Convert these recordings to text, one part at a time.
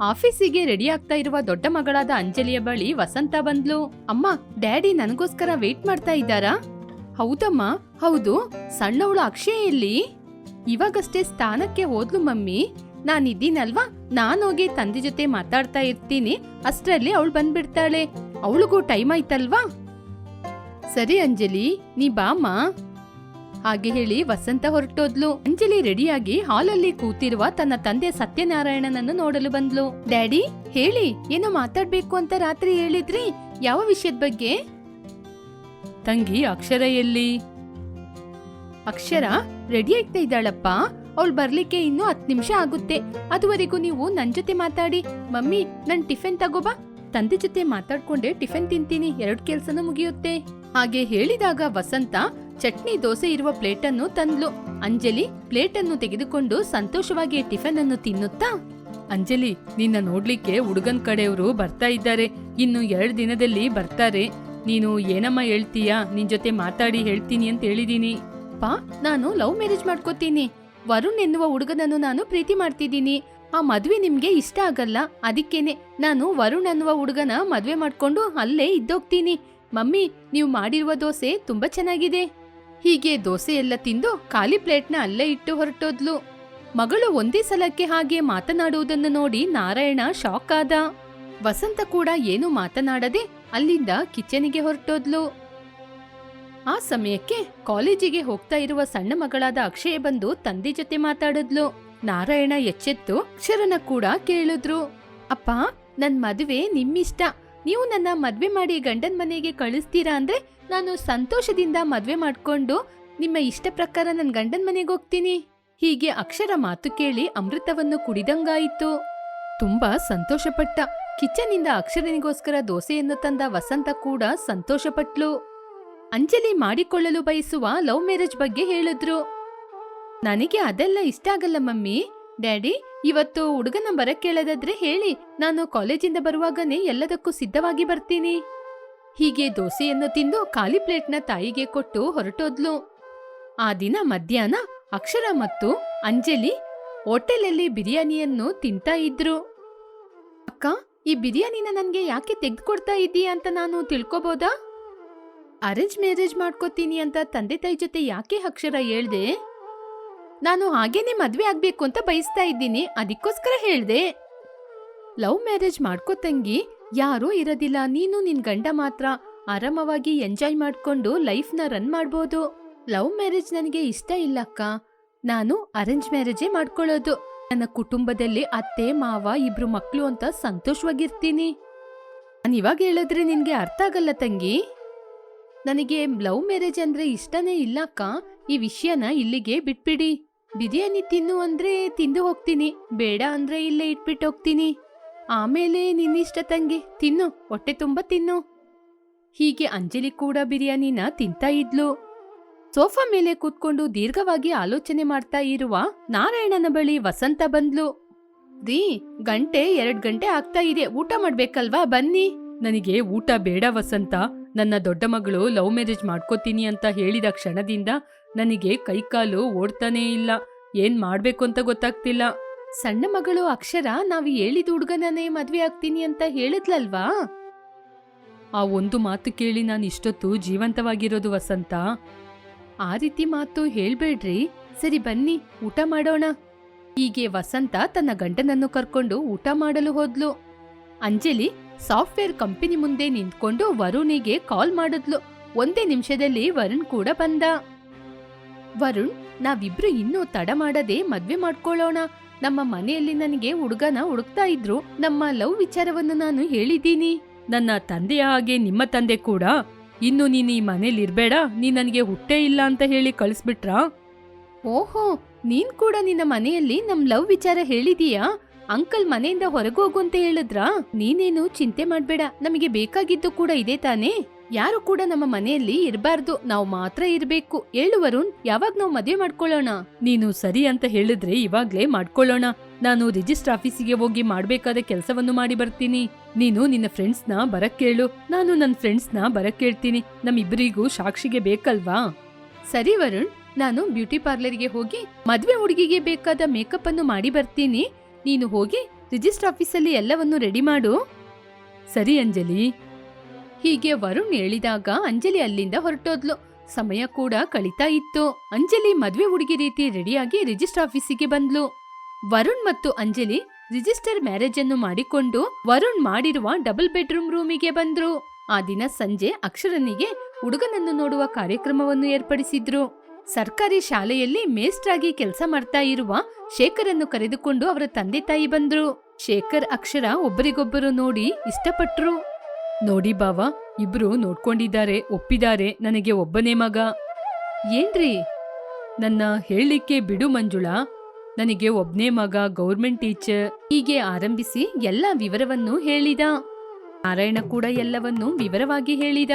ಆಫೀಸಿಗೆ ರೆಡಿ ಆಗ್ತಾ ಇರುವ ದೊಡ್ಡ ಮಗಳಾದ ಅಂಜಲಿಯ ಬಳಿ ವಸಂತ ಬಂದ್ಲು. ಅಮ್ಮ, ಡ್ಯಾಡಿ ನನಗೋಸ್ಕರ ವೇಟ್ ಮಾಡ್ತಾ ಇದ್ದಾರಾ? ಹೌದಮ್ಮ, ಹೌದು. ಸಣ್ಣವಳು ಅಕ್ಷಯ ಎಲ್ಲಿ? ಇವಾಗಷ್ಟೇ ಸ್ಥಾನಕ್ಕೆ ಹೋದ್ಲು ಮಮ್ಮಿ. ನಾನಿದ್ದೀನಲ್ವಾ? ನಾನೋಗಿ ತಂದೆ ಜೊತೆ ಮಾತಾಡ್ತಾ ಇರ್ತೀನಿ. ಅಷ್ಟರಲ್ಲಿ ಅವಳು ಬಂದ್ಬಿಡ್ತಾಳೆ. ಅವಳಿಗೂ ಟೈಮ್ ಆಯ್ತಲ್ವಾ? ಸರಿ ಅಂಜಲಿ, ನೀ ಬಾಮ್ಮ. ಹಾಗೆ ಹೇಳಿ ವಸಂತ ಹೊರಟೋದ್ಲು. ಅಂಜಲಿ ರೆಡಿಯಾಗಿ ಹಾಲಲ್ಲಿ ಕೂತಿರುವ ತನ್ನ ತಂದೆ ಸತ್ಯನಾರಾಯಣನನ್ನು ನೋಡಲು ಬಂದ್ಲು. ಡ್ಯಾಡಿ, ಹೇಳಿ, ಏನೋ ಮಾತಾಡ್ಬೇಕು ಅಂತ ರಾತ್ರಿ ಹೇಳಿದ್ರಿ. ಯಾವ ವಿಷಯದ ಬಗ್ಗೆ? ತಂಗಿ ಅಕ್ಷರ ಎಲ್ಲಿ? ಅಕ್ಷರ ರೆಡಿ ಆಗ್ತಾ ಇದ್ದಾಳಪ್ಪ. ಅವಳು ಬರ್ಲಿಕ್ಕೆ ಇನ್ನೂ ಹತ್ತು ನಿಮಿಷ ಆಗುತ್ತೆ. ಅದುವರೆಗೂ ನೀವು ನನ್ ಜೊತೆ ಮಾತಾಡಿ. ಮಮ್ಮಿ, ನನ್ ಟಿಫಿನ್ ತಗೋಬಾ ತಂದೆ ಜೊತೆ ಮಾತಾಡ್ಕೊಂಡೆ ಟಿಫಿನ್ ತಿಂತೀನಿ. ಎರಡು ಕೆಲ್ಸನೂ ಮುಗಿಯುತ್ತೆ. ಹಾಗೆ ಹೇಳಿದಾಗ ವಸಂತ ಚಟ್ನಿ ದೋಸೆ ಇರುವ ಪ್ಲೇಟ್ ಅನ್ನು ತಂದ್ಲು. ಅಂಜಲಿ ಪ್ಲೇಟ್ ಅನ್ನು ತೆಗೆದುಕೊಂಡು ಸಂತೋಷವಾಗಿ ಟಿಫನ್ ಅನ್ನು ತಿನ್ನುತ್ತಾ? ಅಂಜಲಿ, ನಿನ್ನ ನೋಡ್ಲಿಕ್ಕೆ ಹುಡುಗನ್ ಕಡೆಯವರು ಬರ್ತಾ ಇದ್ದಾರೆ. ಇನ್ನು ಎರಡು ದಿನದಲ್ಲಿ ಬರ್ತಾರೆ. ನೀನು ಏನಮ್ಮ ಹೇಳ್ತೀಯಾ? ನಿನ್ ಜೊತೆ ಮಾತಾಡಿ ಹೇಳ್ತೀನಿ ಅಂತ ಹೇಳಿದೀನಿ. ಪಾ, ನಾನು ಲವ್ ಮ್ಯಾರೇಜ್ ಮಾಡ್ಕೋತೀನಿ. ವರುಣ್ ಎನ್ನುವ ಹುಡುಗನನ್ನು ನಾನು ಪ್ರೀತಿ ಮಾಡ್ತಿದ್ದೀನಿ. ಆ ಮದ್ವೆ ನಿಮ್ಗೆ ಇಷ್ಟ ಆಗಲ್ಲ. ಅದಕ್ಕೇನೆ ನಾನು ವರುಣ್ ಅನ್ನುವ ಹುಡುಗನ ಮದ್ವೆ ಮಾಡ್ಕೊಂಡು ಅಲ್ಲೇ ಇದ್ದೋಗ್ತೀನಿ. ಮಮ್ಮಿ, ನೀವು ಮಾಡಿರುವ ದೋಸೆ ತುಂಬಾ ಚೆನ್ನಾಗಿದೆ. ಹೀಗೆ ದೋಸೆ ಎಲ್ಲ ತಿಂದು ಖಾಲಿ ಪ್ಲೇಟ್ನ ಅಲ್ಲೇ ಇಟ್ಟು ಹೊರಟೋದ್ಲು. ಮಗಳು ಒಂದೇ ಸಲಕ್ಕೆ ಹಾಗೆ ಮಾತನಾಡುವುದನ್ನು ನೋಡಿ ನಾರಾಯಣ ಶಾಕ್ ಆದ. ವಸಂತ ಕೂಡ ಏನು ಮಾತನಾಡದೆ ಅಲ್ಲಿಂದ ಕಿಚನಿಗೆ ಹೊರಟೋದ್ಲು. ಆ ಸಮಯಕ್ಕೆ ಕಾಲೇಜಿಗೆ ಹೋಗ್ತಾ ಇರುವ ಸಣ್ಣ ಮಗಳಾದ ಅಕ್ಷಯ ಬಂದು ತಂದೆ ಜೊತೆ ಮಾತಾಡಿದ್ಲು. ನಾರಾಯಣ ಎಚ್ಚೆತ್ತು ಅಕ್ಷರನ ಕೂಡ ಕೇಳಿದ್ರು. ಅಪ್ಪ, ನನ್ ಮದುವೆ ನಿಮ್ಮಿಷ್ಟ. ನೀವು ನನ್ನ ಮದ್ವೆ ಮಾಡಿ ಗಂಡನ ಮನೆಗೆ ಕಳಿಸ್ತೀರಾ ಅಂದ್ರೆ ನಾನು ಸಂತೋಷದಿಂದ ಮದ್ವೆ ಮಾಡ್ಕೊಂಡು ನಿಮ್ಮ ಇಷ್ಟ ಪ್ರಕಾರ ನನ್ ಗಂಡನ ಮನೆಗೆ ಹೋಗ್ತೀನಿ. ಹೀಗೆ ಅಕ್ಷರ ಮಾತು ಕೇಳಿ ಅಮೃತವನ್ನು ಕುಡಿದಂಗಾಯಿತು. ತುಂಬಾ ಸಂತೋಷಪಟ್ಟ. ಕಿಚನ್ನಿಂದ ಅಕ್ಷರನಿಗೋಸ್ಕರ ದೋಸೆಯನ್ನು ತಂದ ವಸಂತ ಕೂಡ ಸಂತೋಷಪಟ್ಲು. ಅಂಜಲಿ ಮಾಡಿಕೊಳ್ಳಲು ಬಯಸುವ ಲವ್ ಮ್ಯಾರೇಜ್ ಬಗ್ಗೆ ಹೇಳಿದ್ರು. ನನಗೆ ಅದೆಲ್ಲ ಇಷ್ಟ ಆಗಲ್ಲ ಮಮ್ಮಿ. ಡ್ಯಾಡಿ ಇವತ್ತು ಹುಡುಗನ ಬರ ಕೇಳೋದಾದ್ರೆ ಹೇಳಿ, ನಾನು ಕಾಲೇಜಿಂದ ಬರುವಾಗನೇ ಎಲ್ಲದಕ್ಕೂ ಸಿದ್ಧವಾಗಿ ಬರ್ತೀನಿ. ಹೀಗೆ ದೋಸೆಯನ್ನು ತಿಂದು ಖಾಲಿ ಪ್ಲೇಟ್ನ ತಾಯಿಗೆ ಕೊಟ್ಟು ಹೊರಟೋದ್ಲು. ಆ ದಿನ ಮಧ್ಯಾಹ್ನ ಅಕ್ಷರ ಮತ್ತು ಅಂಜಲಿ ಹೋಟೆಲಲ್ಲಿ ಬಿರಿಯಾನಿಯನ್ನು ತಿಂತಾ ಇದ್ರು. ಅಕ್ಕ, ಈ ಬಿರಿಯಾನಿನ ನನಗೆ ಯಾಕೆ ತೆಗೆದುಕೊಡ್ತಾ ಇದ್ದೀಯ ಅಂತ ನಾನು ತಿಳ್ಕೊಬೋದಾ? ಅರೇಂಜ್ ಮ್ಯಾರೇಜ್ ಮಾಡ್ಕೋತೀನಿ ಅಂತ ತಂದೆ ತಾಯಿ ಜೊತೆ ಯಾಕೆ ಅಕ್ಷರ ಹೇಳ್ದೆ? ನಾನು ಹಾಗೇನೆ ಮದ್ವೆ ಆಗ್ಬೇಕು ಅಂತ ಬಯಸ್ತಾ ಇದ್ದೀನಿ. ಅದಕ್ಕೋಸ್ಕರ ಹೇಳ್ದೆ. ಲವ್ ಮ್ಯಾರೇಜ್ ಮಾಡ್ಕೋ ತಂಗಿ, ಯಾರೂ ಇರೋದಿಲ್ಲ. ನೀನು ನಿನ್ ಗಂಡ ಮಾತ್ರ. ಆರಾಮವಾಗಿ ಎಂಜಾಯ್ ಮಾಡ್ಕೊಂಡು ಲೈಫ್ನ ರನ್ ಮಾಡ್ಬೋದು. ಲವ್ ಮ್ಯಾರೇಜ್ ನನಗೆ ಇಷ್ಟ ಇಲ್ಲ ಅಕ್ಕ. ನಾನು ಅರೇಂಜ್ ಮ್ಯಾರೇಜೇ ಮಾಡ್ಕೊಳ್ಳೋದು. ನನ್ನ ಕುಟುಂಬದಲ್ಲಿ ಅತ್ತೆ, ಮಾವ, ಇಬ್ರು ಮಕ್ಕಳು ಅಂತ ಸಂತೋಷವಾಗಿರ್ತೀನಿ. ನಾನು ಇವಾಗ ಹೇಳಿದ್ರೆ ನಿನ್ಗೆ ಅರ್ಥ ಆಗಲ್ಲ ತಂಗಿ. ನನಗೆ ಲವ್ ಮ್ಯಾರೇಜ್ ಅಂದ್ರೆ ಇಷ್ಟನೇ ಇಲ್ಲ ಅಕ್ಕ. ಈ ವಿಷಯನ ಇಲ್ಲಿಗೆ ಬಿಟ್ಬಿಡಿ. ಬಿರಿಯಾನಿ ತಿನ್ನು ಅಂದ್ರೆ ತಿಂದು ಹೋಗ್ತೀನಿ, ಬೇಡ ಅಂದ್ರೆ ಇಲ್ಲೇ ಇಟ್ಬಿಟ್ಟು ಹೋಗ್ತೀನಿ. ಆಮೇಲೆ ನಿನ್ನಿಷ್ಟ ತಂಗಿ, ತಿನ್ನು, ಹೊಟ್ಟೆ ತುಂಬ ತಿನ್ನು. ಹೀಗೆ ಅಂಜಲಿ ಕೂಡ ಬಿರಿಯಾನಿನ ತಿಂತಾ ಇದ್ಲು. ಸೋಫಾ ಮೇಲೆ ಕೂತ್ಕೊಂಡು ದೀರ್ಘವಾಗಿ ಆಲೋಚನೆ ಮಾಡ್ತಾ ಇರುವ ನಾರಾಯಣನ ಬಳಿ ವಸಂತ ಬಂದ್ಲು. ರೀ, ಗಂಟೆ ಎರಡ್ ಗಂಟೆ ಆಗ್ತಾ ಇದೆ, ಊಟ ಮಾಡ್ಬೇಕಲ್ವಾ, ಬನ್ನಿ. ನನಗೆ ಊಟ ಬೇಡ ವಸಂತ, ನನ್ನ ದೊಡ್ಡ ಮಗಳು ಲವ್ ಮ್ಯಾರೇಜ್ ಮಾಡ್ಕೋತೀನಿ ಅಂತ ಹೇಳಿದ ಕ್ಷಣದಿಂದ ನನಗೆ ಕೈಕಾಲು ಓಡ್ತಾನೇ ಇಲ್ಲ. ಏನ್ ಮಾಡ್ಬೇಕು ಅಂತ ಗೊತ್ತಾಗ್ತಿಲ್ಲ. ಸಣ್ಣ ಮಗಳು ಅಕ್ಷರ, ನಾವು ಹೇಳಿದ ಹುಡುಗನನ್ನೇ ಮದ್ವೆ ಆಗ್ತೀನಿ ಅಂತ ಹೇಳಿದ್ಲಲ್ವಾ? ಆ ಒಂದು ಮಾತು ಕೇಳಿ ನಾನು ಇಷ್ಟೊತ್ತು ಜೀವಂತವಾಗಿರೋದು ವಸಂತ. ಆ ರೀತಿ ಮಾತು ಹೇಳ್ಬೇಡ್ರಿ. ಸರಿ, ಬನ್ನಿ, ಊಟ ಮಾಡೋಣ. ಹೀಗೆ ವಸಂತ ತನ್ನ ಗಂಡನನ್ನು ಕರ್ಕೊಂಡು ಊಟ ಮಾಡಲು ಹೋದ್ಲು. ಅಂಜಲಿ ಸಾಫ್ಟ್ವೇರ್ ಕಂಪನಿ ಮುಂದೆ ನಿಂತ್ಕೊಂಡು ವರುಣಿಗೆ ಕಾಲ್ ಮಾಡಿದ್ಲು. ಒಂದೇ ನಿಮಿಷದಲ್ಲಿ ವರುಣ್ ಕೂಡ ಬಂದ. ವರುಣ್ ನಾವಿಬ್ರು ಇನ್ನೂ ತಡ ಮಾಡದೆ ಮದ್ವೆ ಮಾಡ್ಕೊಳ್ಳೋಣ. ನಮ್ಮ ಮನೆಯಲ್ಲಿ ನನಗೆ ಹುಡುಗನ ಹುಡುಕ್ತಾ ಇದ್ರು. ನಮ್ಮ ಲವ್ ವಿಚಾರವನ್ನು ನಾನು ಹೇಳಿದ್ದೀನಿ. ನನ್ನ ತಂದೆಯ ಹಾಗೆ ನಿಮ್ಮ ತಂದೆ ಕೂಡ? ಇನ್ನು ನೀನು ಈ ಮನೇಲಿ ಇರ್ಬೇಡ. ನೀ ನನಗೆ ಹುಟ್ಟೇ ಇಲ್ಲ ಅಂತ ಹೇಳಿ ಕಳಿಸ್ಬಿಟ್ರಾ? ಓಹೋ ನೀನ್ ಕೂಡ ನಿನ್ನ ಮನೆಯಲ್ಲಿ ನಮ್ ಲವ್ ವಿಚಾರ ಹೇಳಿದೀಯಾ? ಅಂಕಲ್ ಮನೆಯಿಂದ ಹೊರಗೋಗು ಅಂತ ಹೇಳಿದ್ರಾ? ನೀನೇನು ಚಿಂತೆ ಮಾಡ್ಬೇಡ. ನಮಗೆ ಬೇಕಾಗಿದ್ದು ಕೂಡ ಇದೆ ತಾನೇ? ಯಾರು ಕೂಡ ನಮ್ಮ ಮನೆಯಲ್ಲಿ ಇರಬಾರ್ದು. ನಾವು ಮಾತ್ರ ಇರಬೇಕು. ಹೇಳು ವರುಣ್, ಯಾವಾಗ ನಾವು ಮದುವೆ ಮಾಡ್ಕೊಳ್ಳೋಣ? ನೀನು ಸರಿ ಅಂತ ಹೇಳಿದ್ರೆ ಇವಾಗ್ಲೇ ಮಾಡ್ಕೊಳ್ಳೋಣ. ನಾನು ರಿಜಿಸ್ಟರ್ ಆಫೀಸಿಗೆ ಹೋಗಿ ಮಾಡ್ಬೇಕಾದ ಕೆಲಸವನ್ನು ಮಾಡಿ ಬರ್ತೀನಿ. ನೀನು ನಿನ್ನ ಫ್ರೆಂಡ್ಸ್ನ ಬರಕ್ ಕೇಳು. ನಾನು ನನ್ನ ಫ್ರೆಂಡ್ಸ್ನ ಬರಕ್ ಕೇಳ್ತೀನಿ. ನಮ್ಮಿಬ್ಬರಿಗೂ ಸಾಕ್ಷಿಗೆ ಬೇಕಲ್ವಾ? ಸರಿ ವರುಣ್, ನಾನು ಬ್ಯೂಟಿ ಪಾರ್ಲರ್ಗೆ ಹೋಗಿ ಮದ್ವೆ ಹುಡುಗಿಗೆ ಬೇಕಾದ ಮೇಕಪ್ ಅನ್ನು ಮಾಡಿ ಬರ್ತೀನಿ. ನೀನು ಹೋಗಿ ರಿಜಿಸ್ಟರ್ ಆಫೀಸಲ್ಲಿ ಎಲ್ಲವನ್ನು ರೆಡಿ ಮಾಡು. ಸರಿ ಅಂಜಲಿ. ಹೀಗೆ ವರುಣ್ ಹೇಳಿದಾಗ ಅಂಜಲಿ ಅಲ್ಲಿಂದ ಹೊರಟೋದ್ಲು. ಸಮಯ ಕೂಡ ಕಳೀತಾ ಇತ್ತು. ಅಂಜಲಿ ಮದ್ವೆ ಹುಡುಗಿ ರೀತಿ ರೆಡಿಯಾಗಿ ರಿಜಿಸ್ಟರ್ ಆಫೀಸಿಗೆ ಬಂದ್ಲು. ವರುಣ್ ಮತ್ತು ಅಂಜಲಿ ರಿಜಿಸ್ಟರ್ ಮ್ಯಾರೇಜ್ ಅನ್ನು ಮಾಡಿಕೊಂಡು ವರುಣ್ ಮಾಡಿರುವ ಡಬಲ್ ಬೆಡ್ರೂಮ್ ರೂಮಿಗೆ ಬಂದ್ರು. ಆ ದಿನ ಸಂಜೆ ಅಕ್ಷರನಿಗೆ ಹುಡುಗನನ್ನು ನೋಡುವ ಕಾರ್ಯಕ್ರಮವನ್ನು ಏರ್ಪಡಿಸಿದ್ರು. ಸರ್ಕಾರಿ ಶಾಲೆಯಲ್ಲಿ ಮೇಸ್ಟ್ರಾಗಿ ಕೆಲಸ ಮಾಡ್ತಾ ಇರುವ ಶೇಖರನ್ನು ಕರೆದುಕೊಂಡು ಅವರ ತಂದೆ ತಾಯಿ ಬಂದ್ರು. ಶೇಖರ್, ಅಕ್ಷರ ಒಬ್ಬರಿಗೊಬ್ಬರು ನೋಡಿ ಇಷ್ಟಪಟ್ರು. ನೋಡಿ ಬಾವ, ಇಬ್ರು ನೋಡ್ಕೊಂಡಿದ್ದಾರೆ, ಒಪ್ಪಿದ್ದಾರೆ ನನಗೆ ಒಬ್ಬನೇ ಮಗ. ಏನ್ರಿ? ನನ್ನ ಹೇಳಲಿಕ್ಕೆ ಬಿಡು ಮಂಜುಳಾ, ನನಗೆ ಒಬ್ನೇ ಮಗ, ಗೌರ್ಮೆಂಟ್ ಟೀಚರ್. ಹೀಗೆ ಆರಂಭಿಸಿ ಎಲ್ಲ ವಿವರವನ್ನು ಹೇಳಿದ. ನಾರಾಯಣ ಕೂಡ ಎಲ್ಲವನ್ನು ವಿವರವಾಗಿ ಹೇಳಿದ.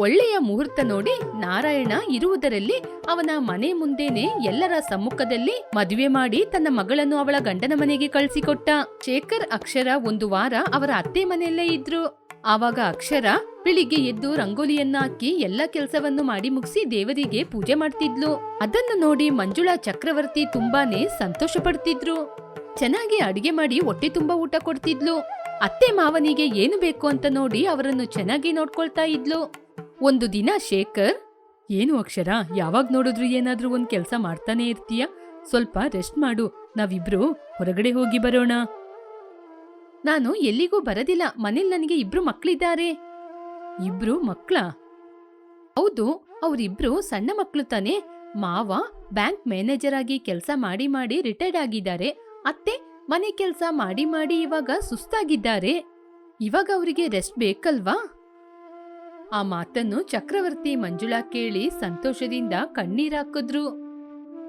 ಒಳ್ಳೆಯ ಮುಹೂರ್ತ ನೋಡಿ ನಾರಾಯಣ ಇರುವುದರಲ್ಲಿ ಅವನ ಮನೆ ಮುಂದೆನೆ ಎಲ್ಲರ ಸಮ್ಮುಖದಲ್ಲಿ ಮದುವೆ ಮಾಡಿ ತನ್ನ ಮಗಳನ್ನು ಅವಳ ಗಂಡನ ಮನೆಗೆ ಕಳಿಸಿಕೊಟ್ಟ. ಶೇಖರ್ ಅಕ್ಷರ ಒಂದು ವಾರ ಅವರ ಅತ್ತೆ ಮನೆಯಲ್ಲೇ ಇದ್ರು. ಆವಾಗ ಅಕ್ಷರ ಬೆಳಿಗ್ಗೆ ಎದ್ದು ರಂಗೋಲಿಯನ್ನ ಹಾಕಿ ಎಲ್ಲ ಕೆಲಸವನ್ನು ಮಾಡಿ ಮುಗಿಸಿ ದೇವರಿಗೆ ಪೂಜೆ ಮಾಡ್ತಿದ್ಲು. ಅದನ್ನು ನೋಡಿ ಮಂಜುಳಾ ಚಕ್ರವರ್ತಿ ತುಂಬಾನೇ ಸಂತೋಷ ಪಡ್ತಿದ್ರು. ಚೆನ್ನಾಗಿ ಅಡಿಗೆ ಮಾಡಿ ಹೊಟ್ಟೆ ತುಂಬಾ ಊಟ ಕೊಡ್ತಿದ್ಲು. ಅತ್ತೆ ಮಾವನಿಗೆ ಏನು ಬೇಕು ಅಂತ ನೋಡಿ ಅವರನ್ನು ಚೆನ್ನಾಗಿ ನೋಡ್ಕೊಳ್ತಾ ಇದ್ಲು. ಒಂದು ದಿನ ಶೇಖರ್, ಏನು ಅಕ್ಷರ, ಯಾವಾಗ ನೋಡಿದ್ರು ಏನಾದ್ರೂ ಒಂದ್ ಕೆಲಸ ಮಾಡ್ತಾನೆ ಇರ್ತೀಯ? ಸ್ವಲ್ಪ ರೆಸ್ಟ್ ಮಾಡು, ನಾವಿಬ್ರು ಹೊರಗಡೆ ಹೋಗಿ ಬರೋಣ. ನಾನು ಎಲ್ಲಿಗೂ ಬರದಿಲ್ಲ. ಮನೇಲಿ ನನಗೆ ಇಬ್ರು ಮಕ್ಕಳಿದ್ದಾರೆ ಇಬ್ರು ಮಕ್ಕಳ ಹೌದು, ಅವರಿಬ್ರು ಸಣ್ಣ ಮಕ್ಕಳು ತಾನೆ. ಮಾವ ಬ್ಯಾಂಕ್ ಮ್ಯಾನೇಜರ್ ಆಗಿ ಕೆಲಸ ಮಾಡಿ ಮಾಡಿ ರಿಟೈರ್ಡ್ ಆಗಿದ್ದಾರೆ. ಅತ್ತೆ ಮನೆ ಕೆಲಸ ಮಾಡಿ ಮಾಡಿ ಇವಾಗ ಸುಸ್ತಾಗಿದ್ದಾರೆ. ಇವಾಗ ಅವರಿಗೆ ರೆಸ್ಟ್ ಬೇಕಲ್ವಾ? ಆ ಮಾತನ್ನು ಚಕ್ರವರ್ತಿ ಮಂಜುಳಾ ಕೇಳಿ ಸಂತೋಷದಿಂದ ಕಣ್ಣೀರಾಕಿದ್ರು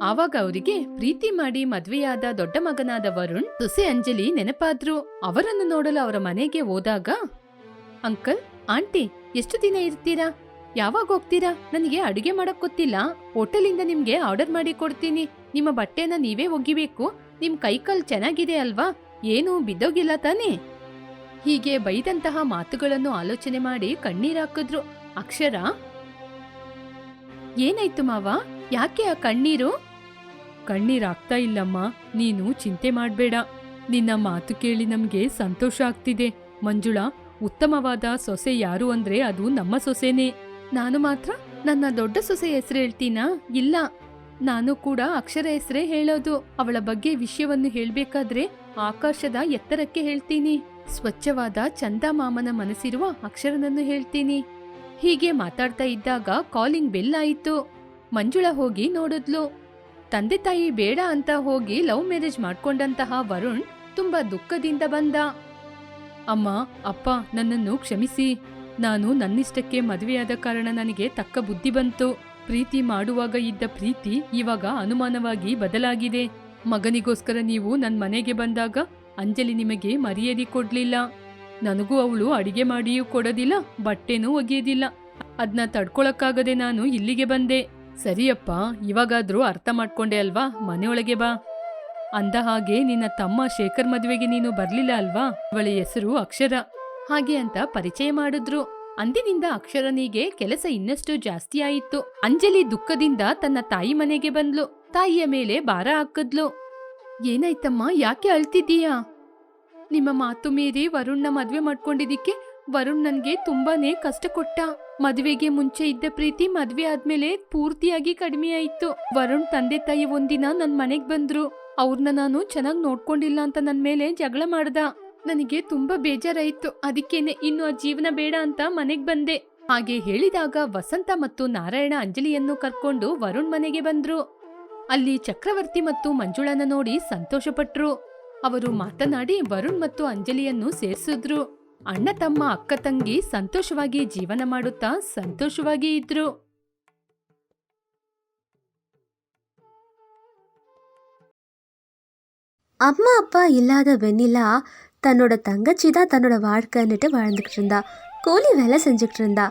ಆವಾಗ ಅವರಿಗೆ ಪ್ರೀತಿ ಮಾಡಿ ಮದ್ವೆಯಾದ ದೊಡ್ಡ ಮಗನಾದ ವರುಣ್ ಸೊಸೆ ಅಂಜಲಿ ನೆನಪಾದ್ರು. ಅವರನ್ನು ನೋಡಲು ಅವರ ಮನೆಗೆ ಹೋದಾಗ, ಅಂಕಲ್, ಆಂಟಿ, ಎಷ್ಟು ದಿನ ಇರ್ತೀರಾ? ಯಾವಾಗ ಹೋಗ್ತೀರಾ? ನನಗೆ ಅಡುಗೆ ಮಾಡಕ್ ಗೊತ್ತಿಲ್ಲ. ಹೋಟೆಲಿಂದ ನಿಮ್ಗೆ ಆರ್ಡರ್ ಮಾಡಿ ಕೊಡ್ತೀನಿ. ನಿಮ್ಮ ಬಟ್ಟೆನ ನೀವೇ ಒಗಿಬೇಕು. ನಿಮ್ ಕೈಕಾಲ್ ಚೆನ್ನಾಗಿದೆ ಅಲ್ವಾ? ಏನು ಬಿದ್ದೋಗಿಲ್ಲ ತಾನೇ? ಹೀಗೆ ಬೈದಂತಹ ಮಾತುಗಳನ್ನು ಆಲೋಚನೆ ಮಾಡಿ ಕಣ್ಣೀರಾಕಿದ್ರು ಅಕ್ಷರ, ಏನಾಯ್ತು ಮಾವ? ಯಾಕೆ ಆ ಕಣ್ಣೀರು? ಕಣ್ಣೀರಾಗ್ತಾ ಇಲ್ಲಮ್ಮ ನೀನು ಚಿಂತೆ ಮಾಡ್ಬೇಡ. ನಿನ್ನ ಮಾತು ಕೇಳಿ ನಮ್ಗೆ ಸಂತೋಷ ಆಗ್ತಿದೆ. ಮಂಜುಳಾ ಉತ್ತಮವಾದ ಸೊಸೆ ಯಾರು ಅಂದ್ರೆ ಅದು ನಮ್ಮ ಸೊಸೆನೇ. ನಾನು ಮಾತ್ರ ನನ್ನ ದೊಡ್ಡ ಸೊಸೆ ಹೆಸರು ಹೇಳ್ತೀನಾ? ಇಲ್ಲ. ನಾನು ಕೂಡ ಅಕ್ಷರ ಹೆಸರೇ ಹೇಳೋದು. ಅವಳ ಬಗ್ಗೆ ವಿಷಯವನ್ನು ಹೇಳ್ಬೇಕಾದ್ರೆ ಆಕಾಶದ ಎತ್ತರಕ್ಕೆ ಹೇಳ್ತೀನಿ. ಸ್ವಚ್ಛವಾದ ಚಂದಮಾಮನ ಮನಸ್ಸಿರುವ ಅಕ್ಷರನನ್ನು ಹೇಳ್ತೀನಿ. ಹೀಗೆ ಮಾತಾಡ್ತಾ ಇದ್ದಾಗ ಕಾಲಿಂಗ್ ಬೆಲ್ ಆಯಿತು. ಮಂಜುಳಾ ಹೋಗಿ ನೋಡಿದ್ಲು. ತಂದೆ ತಾಯಿ ಬೇಡ ಅಂತ ಹೋಗಿ ಲವ್ ಮ್ಯಾರೇಜ್ ಮಾಡ್ಕೊಂಡಂತಹ ವರುಣ್ ತುಂಬಾ ದುಃಖದಿಂದ ಬಂದ. ಅಮ್ಮ, ಅಪ್ಪ, ನನ್ನನ್ನು ಕ್ಷಮಿಸಿ. ನಾನು ನನ್ನಿಷ್ಟಕ್ಕೆ ಮದುವೆಯಾದ ಕಾರಣ ನನಗೆ ತಕ್ಕ ಬುದ್ಧಿ ಬಂತು. ಪ್ರೀತಿ ಮಾಡುವಾಗ ಇದ್ದ ಪ್ರೀತಿ ಇವಾಗ ಅನುಮಾನವಾಗಿ ಬದಲಾಗಿದೆ. ಮಗನಿಗೋಸ್ಕರ ನೀವು ನನ್ನ ಮನೆಗೆ ಬಂದಾಗ ಅಂಜಲಿ ನಿಮಗೆ ಮರ್ಯಾದೆ ಕೊಡ್ಲಿಲ್ಲ. ನನಗೂ ಅವಳು ಅಡಿಗೆ ಮಾಡಿಯೂ ಕೊಡೋದಿಲ್ಲ, ಬಟ್ಟೆನೂ ಒಗೆಯೋದಿಲ್ಲ. ಅದನ್ನ ತಡ್ಕೊಳಕ್ಕಾಗದೆ ನಾನು ಇಲ್ಲಿಗೆ ಬಂದೆ. ಸರಿಯಪ್ಪ, ಇವಾಗಾದ್ರೂ ಅರ್ಥ ಮಾಡ್ಕೊಂಡೆ ಅಲ್ವಾ? ಮನೆಯೊಳಗೆ ಬಾ. ಅಂದ ಹಾಗೆ ನಿನ್ನ ತಮ್ಮ ಶೇಖರ್ ಮದುವೆಗೆ ನೀನು ಬರ್ಲಿಲ್ಲ ಅಲ್ವಾ? ಅವಳ ಹೆಸರು ಅಕ್ಷರ. ಹಾಗೆ ಅಂತ ಪರಿಚಯ ಮಾಡಿದ್ರು. ಅಂದಿನಿಂದ ಅಕ್ಷರನಿಗೆ ಕೆಲಸ ಇನ್ನಷ್ಟು ಜಾಸ್ತಿ ಆಯಿತು. ಅಂಜಲಿ ದುಃಖದಿಂದ ತನ್ನ ತಾಯಿ ಮನೆಗೆ ಬಂದ್ಲು. ತಾಯಿಯ ಮೇಲೆ ಭಾರ ಹಾಕಿದ್ಲು. ಏನಾಯ್ತಮ್ಮ, ಯಾಕೆ ಅಳ್ತಿದ್ದೀಯಾ? ನಿಮ್ಮ ಮಾತು ಮೀರಿ ವರುಣ್ನ ಮದ್ವೆ ಮಾಡ್ಕೊಂಡಿದ್ದಕ್ಕೆ ವರುಣ್ ನನ್ಗೆ ತುಂಬಾನೇ ಕಷ್ಟ ಕೊಟ್ಟ ಮದ್ವೆಗೆ ಮುಂಚೆ ಇದ್ದ ಪ್ರೀತಿ ಮದುವೆ ಆದ್ಮೇಲೆ ಪೂರ್ತಿಯಾಗಿ ಕಡಿಮೆ ಆಯ್ತು. ವರುಣ್ ತಂದೆ ತಾಯಿ ಒಂದಿನ ನನ್ ಮನೆಗೆ ಬಂದ್ರು. ಅವ್ರನ್ನ ನಾನು ಚೆನ್ನಾಗ್ ನೋಡ್ಕೊಂಡಿಲ್ಲ ಅಂತ ನನ್ ಮೇಲೆ ಜಗಳ ಮಾಡ್ದ. ನನಗೆ ತುಂಬಾ ಬೇಜಾರಾಯ್ತು. ಅದಕ್ಕೇನೆ ಇನ್ನು ಆ ಜೀವನ ಬೇಡ ಅಂತ ಮನೆಗ್ ಬಂದೆ. ಹಾಗೆ ಹೇಳಿದಾಗ ವಸಂತ ಮತ್ತು ನಾರಾಯಣ ಅಂಜಲಿಯನ್ನು ಕರ್ಕೊಂಡು ವರುಣ್ ಮನೆಗೆ ಬಂದ್ರು. ಅಲ್ಲಿ ಚಕ್ರವರ್ತಿ ಮತ್ತು ಮಂಜುಳನ ನೋಡಿ ಸಂತೋಷಪಟ್ರು. ಅವರು ಮಾತನಾಡಿ ವರುಣ್ ಮತ್ತು ಅಂಜಲಿಯನ್ನು ಸೇರಿಸಿದ್ರು. ಅಣ್ಣ ತಮ್ಮ ಅಕ್ಕ ತಂಗಿ ಸಂತೋಷವಾಗಿ ಜೀವನ ಮಾಡುತ್ತಾ ಸಂತೋಷವಾಗಿ ಇದ್ರು அம்மா அப்பா இல்லாத வெண்ணிலா தன்னோட தங்கச்சி தான் தன்னோட வாழ்க்கைன்னுட்டு வாழ்ந்துக்கிட்டு இருந்தா கூலி வேலை செஞ்சுக்கிட்டு இருந்தா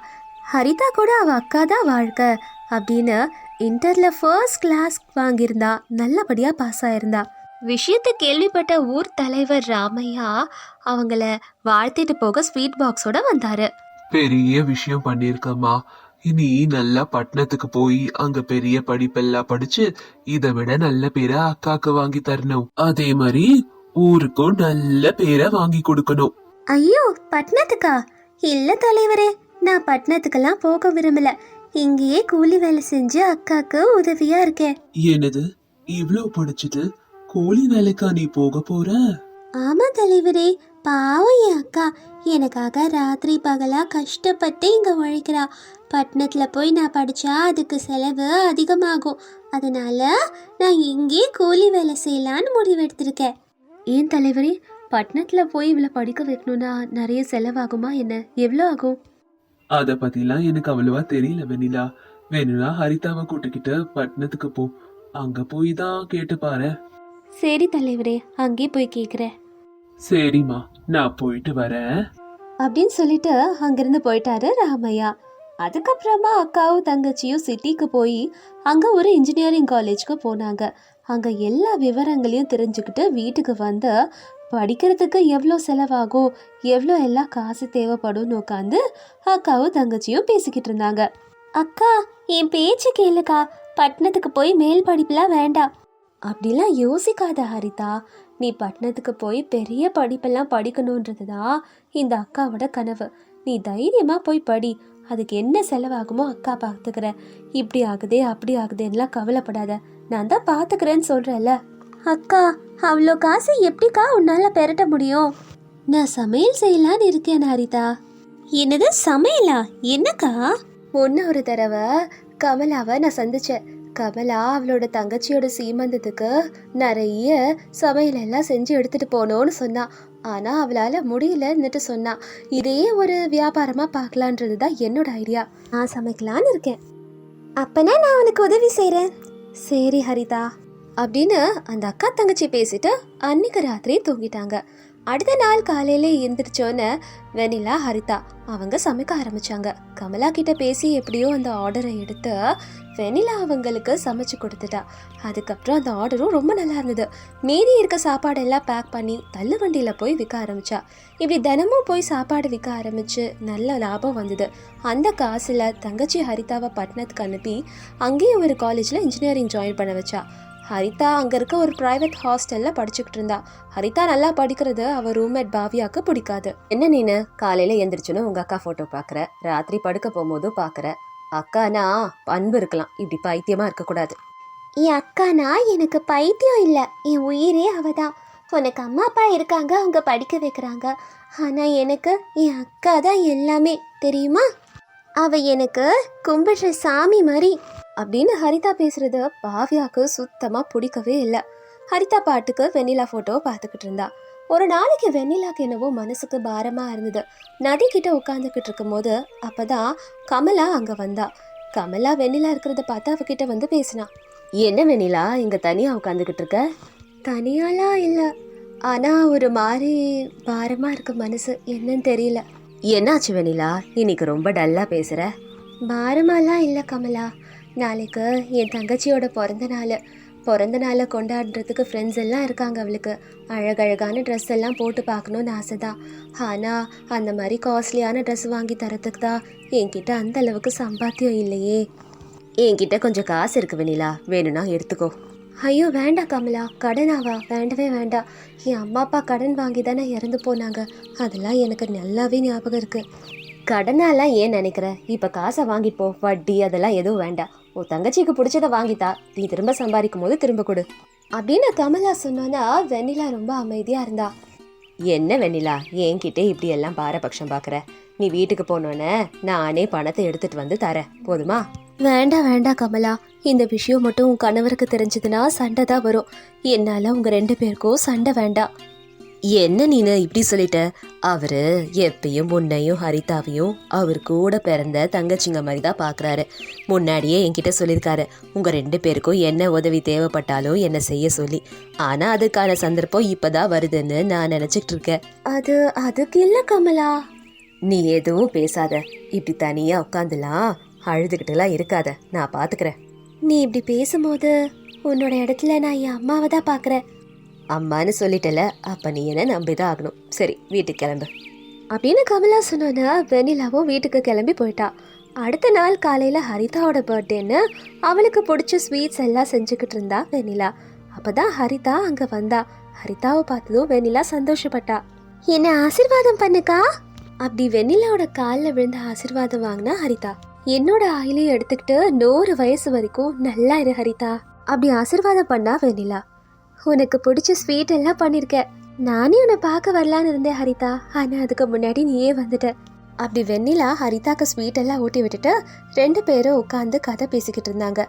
ஹரிதா கூட அவ அக்கா தான் வாழ்க்கை அப்படின்னு இன்டரில் ஃபர்ஸ்ட் கிளாஸ் வாங்கியிருந்தா நல்லபடியாக பாஸ் ஆயிருந்தா விஷயத்தை கேள்விப்பட்ட ஊர் தலைவர் ராமையா அவங்கள வாழ்த்திட்டு போக ஸ்வீட் பாக்ஸோட வந்தாரு. பெரிய விஷயம் பண்ணிருக்கம்மா. இனி நல்லா பட்டணத்துக்கு போய் அங்க பெரிய படிப்பெல்லாம் படிச்சு இதை விட நல்ல பேரை அக்காக்கு வாங்கி தரணும். அதே மாதிரி ஊருக்கும் நல்ல பேரை வாங்கி கொடுக்கணும். ஐயோ பட்னத்துக்கா இல்ல தலைவரே நான் பட்னத்துக்கெல்லாம் போக விரும்பல. இங்கேயே கூலி வேலை செஞ்சு அக்காக்கு உதவியா இருக்கேன். என்னது? இவ்ளோ படிச்சுட்டு கூலி வேலைக்கா நீ போக போற? ஆமா தலைவரே பாவம் என் அக்கா. எனக்காக ராத்திரி பகலா கஷ்டப்பட்டு இங்க உழைக்கிறா. பட்டணத்துல போய் நான் படிச்சா அதுக்கு செலவு அதிகமாகும். அதனால நான் இங்கே கூலி வேலை செய்யலான்னு முடிவெடுத்திருக்கேன். ஏன் தலைவரே? பட்டணத்துல போய் இவளை படிக்க வைக்கணும்னா நிறைய செலவாகுமா என்ன? எவ்வளோ ஆகும்? அத பத்திலாம் எனக்கு அவ்வளவா தெரியல வெண்ணிலா. வேணும்னா ஹரிதாவை கூட்டிக்கிட்டு பட்டணத்துக்கு போ. அங்க போய் தான் கேட்டு பாரு சரி தலைவரே அங்கே போய் கேட்குறேன் சரிம்மா நான் போயிட்டு வரேன். அப்படின்னு சொல்லிட்டு அங்கிருந்து போயிட்டாரு ராமையா. அதுக்கப்புறமா அக்காவும் தங்கச்சியும் சிட்டிக்கு போய் அங்கே ஒரு இன்ஜினியரிங் காலேஜ்க்கு போனாங்க. அங்கே எல்லா விவரங்களையும் தெரிஞ்சுக்கிட்டு வீட்டுக்கு வந்து படிக்கிறதுக்கு எவ்வளோ செலவாகும் எவ்வளோ எல்லாம் காசு தேவைப்படும்னு உட்காந்து அக்காவும் தங்கச்சியும் பேசிக்கிட்டு இருந்தாங்க. அக்கா என் பேச்சு கேளுக்கா. பட்டணத்துக்கு போய் மேல் படிப்புலாம் வேண்டாம். அப்படிலாம் யோசிக்காத ஹரிதா. நீ பட்டணத்துக்கு போய் பெரிய படிப்பெல்லாம் படிக்கணுன்றது தான் இந்த அக்காவோட கனவு. நீ தைரியமாக போய் படி. அதுக்கு என்ன செலவாகுமோ அக்கா பார்த்துக்கிற இப்படி ஆகுதே அப்படி ஆகுதேன்னுலாம் கவலைப்படாத. நான் தான் பார்த்துக்கிறேன்னு சொல்கிறேன்ல அக்கா அவ்வளோ காசு எப்படிக்கா உன்னால் பெரட்ட முடியும்? நான் சமையல் செய்யலான்னு இருக்கேன் ஹரிதா. என்னது சமையலா? என்னக்கா? ஒன்று ஒரு தடவை கமலாவை நான் சந்திச்சேன். கமலா அவளோட தங்கச்சியோட சீமந்தத்துக்கு நிறைய சமையல் எல்லாம் செஞ்சு எடுத்துட்டு போனோன்னு சொன்னா. ஆனா அவளால முடியலன்னுட்டு சொன்னா. இதே ஒரு வியாபாரமா பார்க்கலான்றது தான் என்னோட ஐடியா. நான் சமைக்கலான்னு இருக்கேன். அப்பனா நான் உனக்கு உதவி செய்கிறேன் சரி ஹரிதா. அப்படின்னு அந்த அக்கா தங்கச்சி பேசிட்டு அன்னைக்கு ராத்திரி தூங்கிட்டாங்க. அடுத்த நாள் காலையில எந்திரிச்சோன்னு வெனிலா ஹரிதா அவங்க சமைக்க ஆரம்பிச்சாங்க. கமலா கிட்ட பேசி எப்படியோ அந்த ஆர்டரை எடுத்து வெனிலா அவங்களுக்கு சமைச்சு கொடுத்துட்டா. அதுக்கப்புறம் அந்த ஆர்டரும் ரொம்ப நல்லா இருந்தது. மீதி இருக்க சாப்பாடு எல்லாம் பேக் பண்ணி தள்ளு வண்டியில போய் விற்க ஆரம்பிச்சா. இப்படி தினமும் போய் சாப்பாடு விற்க ஆரம்பிச்சு நல்ல லாபம் வந்தது. அந்த காசுல தங்கச்சி ஹரிதாவை பட்டணத்துக்கு அனுப்பி அங்கேயும் ஒரு காலேஜ்ல இன்ஜினியரிங் ஜாயின் பண்ண வச்சா. ஹரிதா அங்கே இருக்க ஒரு ப்ரைவேட் ஹாஸ்டலில் படிச்சுக்கிட்டு இருந்தா. ஹரிதா நல்லா படிக்கிறது அவ ரூம்மேட் பாவியாக்கு பிடிக்காது. என்ன நீனு? காலையில் எந்திரிச்சுன்னு உங்கள் அக்கா ஃபோட்டோ பார்க்குற ராத்திரி படுக்க போகும்போதும் பார்க்குற அக்கானா? பண்பு இருக்கலாம். இப்படி பைத்தியமாக இருக்கக்கூடாது. என் அக்கானா? எனக்கு பைத்தியம் இல்லை. என் உயிரே அவ தான் உனக்கு அம்மா அப்பா இருக்காங்க. அவங்க படிக்க வைக்கிறாங்க. ஆனால் எனக்கு என் அக்கா தான் எல்லாமே. தெரியுமா? அவள் எனக்கு கும்பிடுற சாமி மாதிரி. அப்படின்னு ஹரிதா பேசுறது பாவியாக்கு சுத்தமா பிடிக்கவே இல்லை. ஹரிதா பாட்டுக்கு வெண்ணிலா ஃபோட்டோவை பார்த்துக்கிட்டு இருந்தா. ஒரு நாளைக்கு வெண்ணிலாக்கு என்னவோ மனசுக்கு பாரமா இருந்தது. நதி கிட்ட உட்காந்துக்கிட்டு இருக்கும்போது அப்பதான் கமலா அங்க வந்தா. கமலா வெண்ணிலா இருக்கிறத பார்த்து அவகிட்ட வந்து பேசினா. என்ன வெண்ணிலா இங்க தனியா உட்காந்துக்கிட்டு இருக்க? தனியாலாம் இல்ல. ஆனா ஒரு மாதிரி பாரமா இருக்கு மனசு. என்னன்னு தெரியல. என்னாச்சு வெண்ணிலா? இன்னைக்கு ரொம்ப டல்லா பேசுற. பாரமாலாம் இல்ல கமலா. நாளைக்கு என் தங்கச்சியோட பிறந்த நாள். பிறந்த நாளை கொண்டாடுறதுக்கு ஃப்ரெண்ட்ஸ் எல்லாம் இருக்காங்க அவளுக்கு. அழகழகான ட்ரெஸ் எல்லாம் போட்டு பார்க்கணுன்னு ஆசை தான் ஆனால் அந்த மாதிரி காஸ்ட்லியான ட்ரெஸ் வாங்கி தரத்துக்கு தான் என்கிட்ட அந்த அளவுக்கு சம்பாத்தியம் இல்லையே. என்கிட்ட கொஞ்சம் காசு இருக்கு வெண்ணிலா. வேணும்னா எடுத்துக்கோ. ஐயோ வேண்டாம் கமலா. கடனாவா வேண்டவே வேண்டாம். என் அம்மா அப்பா கடன் வாங்கி தானே இறந்து போனாங்க. அதெல்லாம் எனக்கு நல்லாவே ஞாபகம் இருக்குது கடனாலாம் ஏன் நினைக்கிற? இப்போ காசை வாங்கிப்போ. வட்டி அதெல்லாம் எதுவும் வேண்டாம். உன் தங்கச்சிக்கு பிடிச்சத வாங்கித்தா நீ திரும்ப சம்பாதிக்கும் போது திரும்ப கொடு. அப்படின்னு கமலா சொன்னோன்னா வெண்ணிலா ரொம்ப அமைதியா இருந்தா. என்ன வெண்ணிலா என்கிட்ட இப்படி எல்லாம் பாரபட்சம் பார்க்குற நீ வீட்டுக்கு போனோன்னே நானே பணத்தை எடுத்துட்டு வந்து தரேன். போதுமா? வேண்டாம் வேண்டாம் கமலா. இந்த விஷயம் மட்டும் உன் கணவருக்கு தெரிஞ்சதுன்னா சண்டை தான் வரும். என்னால உங்க ரெண்டு பேருக்கும் சண்டை வேண்டாம். என்ன நீனு இப்படி சொல்லிட்ட? அவரு எப்பயும் உன்னையும் ஹரிதாவையும் அவர் கூட பிறந்த தங்கச்சிங்க மாதிரி தான் பாக்குறாரு. முன்னாடியே என்கிட்ட சொல்லியிருக்காரு. உங்க ரெண்டு பேருக்கும் என்ன உதவி தேவைப்பட்டாலும் என்ன செய்ய சொல்லி. ஆனா அதுக்கான சந்தர்ப்பம் இப்பதான் வருதுன்னு நான் நினைச்சிட்டு இருக்கேன். அது அதுக்கு இல்ல கமலா. நீ எதுவும் பேசாத. இப்படி தனியா உட்காந்துலாம் அழுதுகிட்டுலாம் இருக்காத. நான் பாத்துக்கிறேன். நீ இப்படி பேசும்போது உன்னோட இடத்துல நான் என் அம்மாவை தான் பாக்குறேன். அம்மான்னு சொல்லிட்டல அப்போ நீ என்ன நம்பிதான் ஆகணும். சரி வீட்டுக்கு கிளம்பு. அப்படின்னு கமலா சொன்னோன்னா வெனிலாவும் வீட்டுக்கு கிளம்பி போயிட்டா. அடுத்த நாள் காலையில் ஹரிதாவோட பர்த்டேன்னு அவளுக்கு பிடிச்ச ஸ்வீட்ஸ் எல்லாம் செஞ்சுக்கிட்டு இருந்தா அப்போ தான் ஹரிதா அங்கே வந்தா. ஹரிதாவை பார்த்ததும் வெனிலா சந்தோஷப்பட்டா. என்ன ஆசிர்வாதம் பண்ணுக்கா? அப்படி வெண்ணிலாவோட காலில் விழுந்த ஆசிர்வாதம் வாங்கினா ஹரிதா. என்னோட ஆயிலையும் எடுத்துக்கிட்டு நூறு வயசு வரைக்கும் நல்லா இரு ஹரிதா. அப்படி ஆசிர்வாதம் பண்ணா வெண்ணிலா. உனக்கு பிடிச்ச ஸ்வீட் எல்லாம் பண்ணிருக்க. நானே உன்னை பார்க்க வரலான்னு இருந்தேன் ஹரிதா. ஆனா அதுக்கு முன்னாடி நீயே வந்துட்ட. அப்படி வெண்ணிலா ஹரிதாக்கு ஸ்வீட் எல்லாம் ஊட்டி விட்டுட்டு ரெண்டு பேரும் உட்காந்து கதை பேசிக்கிட்டு இருந்தாங்க.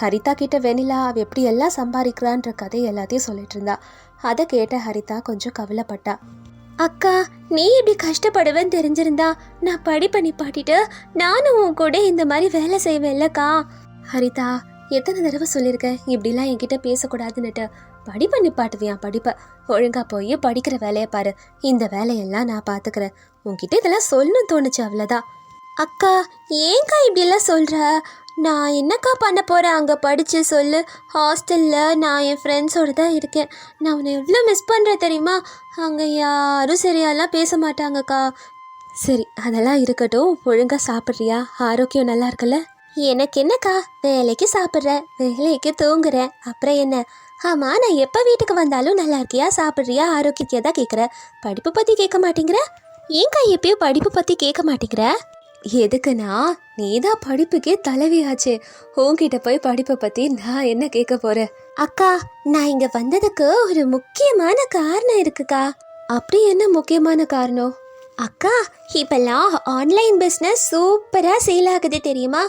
ஹரிதா கிட்ட வெண்ணிலா அவ எப்படி எல்லாம் சம்பாதிக்கிறான்ற கதை எல்லாத்தையும் சொல்லிட்டு இருந்தா. அதை கேட்ட ஹரிதா கொஞ்சம் கவலைப்பட்டா. அக்கா நீ இப்படி கஷ்டப்படுவேன்னு தெரிஞ்சிருந்தா நான் படிப்பை நிப்பாட்டிட்டு நானும் உன் கூட இந்த மாதிரி வேலை செய்வேன்லக்கா. ஹரிதா எத்தனை தடவை சொல்லியிருக்கேன் இப்படிலாம் என்கிட்ட பேசக்கூடாதுன்னுட்டு. படிப்பை நிப்பாட்டுவியா படிப்பை. ஒழுங்காக போய் படிக்கிற வேலையை பாரு. இந்த வேலையெல்லாம் நான் பார்த்துக்கிறேன். உன்கிட்ட இதெல்லாம் சொல்லணும்னு தோணுச்சு அவ்வளோதான் அக்கா ஏங்கா இப்படியெல்லாம் சொல்கிற நான் என்னக்கா பண்ண போகிறேன் அங்கே படித்து சொல்லு. ஹாஸ்டலில் நான் என் ஃப்ரெண்ட்ஸோடு தான் இருக்கேன். நான் உன்னை எவ்வளோ மிஸ் பண்ணுறேன் தெரியுமா? அங்கே யாரும் சரியாலாம் பேச மாட்டாங்கக்கா. சரி அதெல்லாம் இருக்கட்டும். ஒழுங்காக சாப்பிட்றியா? ஆரோக்கியம் நல்லா இருக்குல்ல? எனக்கு என்னக்கா? வேலைக்கு சாப்பிட்றேன். வேலைக்கு தூங்குறேன். அப்புறம் என்ன? ஆமாம் நான் எப்போ வீட்டுக்கு வந்தாலும் நல்லா இருக்கியா சாப்பிட்றியா ஆரோக்கியத்தையா தான் கேட்குறேன் படிப்பு பற்றி கேட்க மாட்டேங்கிற? ஏங்கா எப்பயும் படிப்பு பற்றி கேட்க மாட்டேங்கிற? எதுக்குன்னா நீதான் படிப்புக்கே தலைவியாச்சு. உங்ககிட்ட போய் படிப்பை பற்றி நான் என்ன கேட்க போகிறேன் அக்கா நான் இங்கே வந்ததுக்கு ஒரு முக்கியமான காரணம் இருக்குக்கா. அப்படி என்ன முக்கியமான காரணம்? அக்கா இப்பெல்லாம் ஆன்லைன் பிஸ்னஸ் சூப்பராக சேல் ஆகுது தெரியுமா?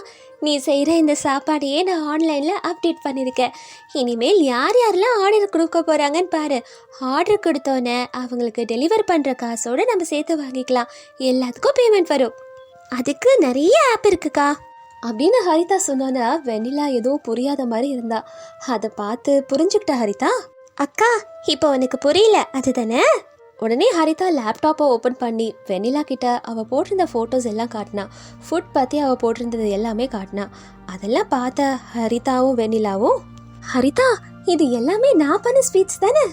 நீ செய்கிற இந்த சாப்பாடையே நான் ஆன்லைனில் அப்டேட் பண்ணியிருக்கேன் இனிமேல் யார் யாரெல்லாம் ஆர்டர் கொடுக்க போகிறாங்கன்னு பாரு. ஆர்டர் கொடுத்தோன்னே அவங்களுக்கு டெலிவர் பண்ணுற காசோடு நம்ம சேர்த்து வாங்கிக்கலாம். எல்லாத்துக்கும் பேமெண்ட் வரும். அதுக்கு நிறைய ஆப் இருக்குக்கா. அப்படின்னு ஹரிதா சொன்னோன்னா வெண்ணிலா எதுவும் புரியாத மாதிரி இருந்தா. அதை பார்த்து புரிஞ்சுக்கிட்ட ஹரிதா அக்கா இப்போ உனக்கு புரியல. அதுதானே? உடனே ஹரிதா லேப்டாப்பை ஓப்பன் பண்ணி வெண்ணிலா கிட்ட அவள் போட்டிருந்த ஃபோட்டோஸ் எல்லாம் காட்டினா ஃபுட் பற்றி அவள் போட்டிருந்தது எல்லாமே காட்டினா அதெல்லாம் பார்த்த ஹரிதாவும் வெண்ணிலாவும் ஹரிதா இது எல்லாமே நான் பண்ண ஸ்வீட்ஸ் தானே?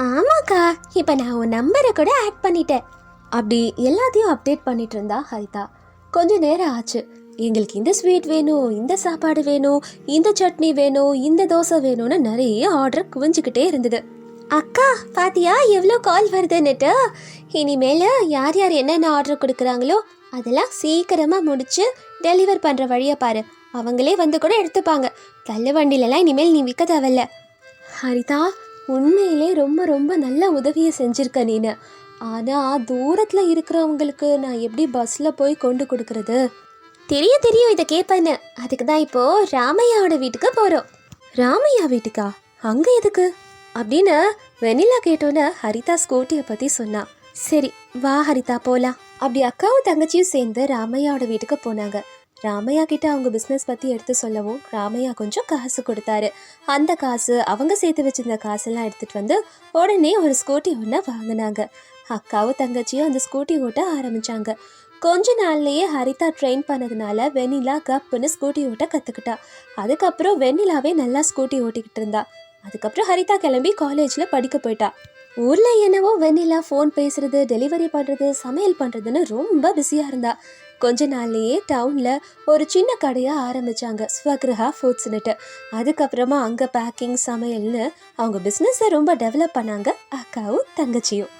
ஆமாக்கா இப்போ நான் உன் நம்பரை கூட ஆட் பண்ணிட்டேன். அப்படி எல்லாத்தையும் அப்டேட் பண்ணிட்டு இருந்தா ஹரிதா. கொஞ்ச நேரம் ஆச்சு. எங்களுக்கு இந்த ஸ்வீட் வேணும் இந்த சாப்பாடு வேணும் இந்த சட்னி வேணும் இந்த தோசை வேணும்னு நிறைய ஆர்டர் குவிஞ்சுக்கிட்டே இருந்தது. அக்கா பாத்தியா? எவ்வளோ கால் வருதுன்னுட்டு. இனிமேல் யார் யார் என்னென்ன ஆர்டர் கொடுக்குறாங்களோ அதெல்லாம் சீக்கிரமாக முடிச்சு டெலிவர் பண்ணுற வழியை பாரு. அவங்களே வந்து கூட எடுத்துப்பாங்க. தள்ளு வண்டியிலலாம் இனிமேல் நீ விற்க தேவையில்ல. ஹரிதா உண்மையிலே ரொம்ப ரொம்ப நல்ல உதவியை செஞ்சுருக்க நீனு. ஆனால் தூரத்தில் இருக்கிறவங்களுக்கு நான் எப்படி பஸ்ஸில் போய் கொண்டு கொடுக்கறது? தெரியும் தெரியும். இதை கேட்பேன்னு அதுக்கு தான் இப்போது ராமையாவோட வீட்டுக்கு போகிறோம் ராமையா வீட்டுக்கா? அங்கே எதுக்கு? அப்படின்னு வெண்ணிலா கேட்டோன்னே ஹரிதா ஸ்கூட்டியை பற்றி சொன்னான் சரி வா ஹரிதா போலாம். அப்படி அக்காவும் தங்கச்சியும் சேர்ந்து ராமையாவோட வீட்டுக்கு போனாங்க. ராமையா கிட்ட அவங்க பிஸ்னஸ் பற்றி எடுத்து சொல்லவும் ராமையா கொஞ்சம் காசு கொடுத்தாரு. அந்த காசு அவங்க சேர்த்து வச்சிருந்த காசெல்லாம் எடுத்துட்டு வந்து உடனே ஒரு ஸ்கூட்டி ஒன்று வாங்கினாங்க. அக்காவும் தங்கச்சியும் அந்த ஸ்கூட்டி ஓட்ட ஆரம்பிச்சாங்க. கொஞ்ச நாள்லயே ஹரிதா ட்ரெயின் பண்ணதுனால வெண்ணிலா கப்புன்னு ஸ்கூட்டி ஓட்ட கற்றுக்கிட்டா அதுக்கப்புறம் வெண்ணிலாவே நல்லா ஸ்கூட்டி ஓட்டிக்கிட்டு இருந்தா. அதுக்கப்புறம் ஹரிதா கிளம்பி காலேஜில் படிக்க போயிட்டா. ஊரில் என்னவோ வெண்ணிலா ஃபோன் பேசுறது டெலிவரி பண்ணுறது சமையல் பண்ணுறதுன்னு ரொம்ப பிஸியாக இருந்தா. கொஞ்ச நாள்லேயே டவுனில் ஒரு சின்ன கடையாக ஆரம்பிச்சாங்க ஸ்வக்ரஹா ஃபுட்ஸ்னுட்டு அதுக்கப்புறமா அங்கே பேக்கிங் சமையல்னு அவங்க பிஸ்னஸை ரொம்ப டெவலப் பண்ணாங்க அக்காவும் தங்கச்சியும்.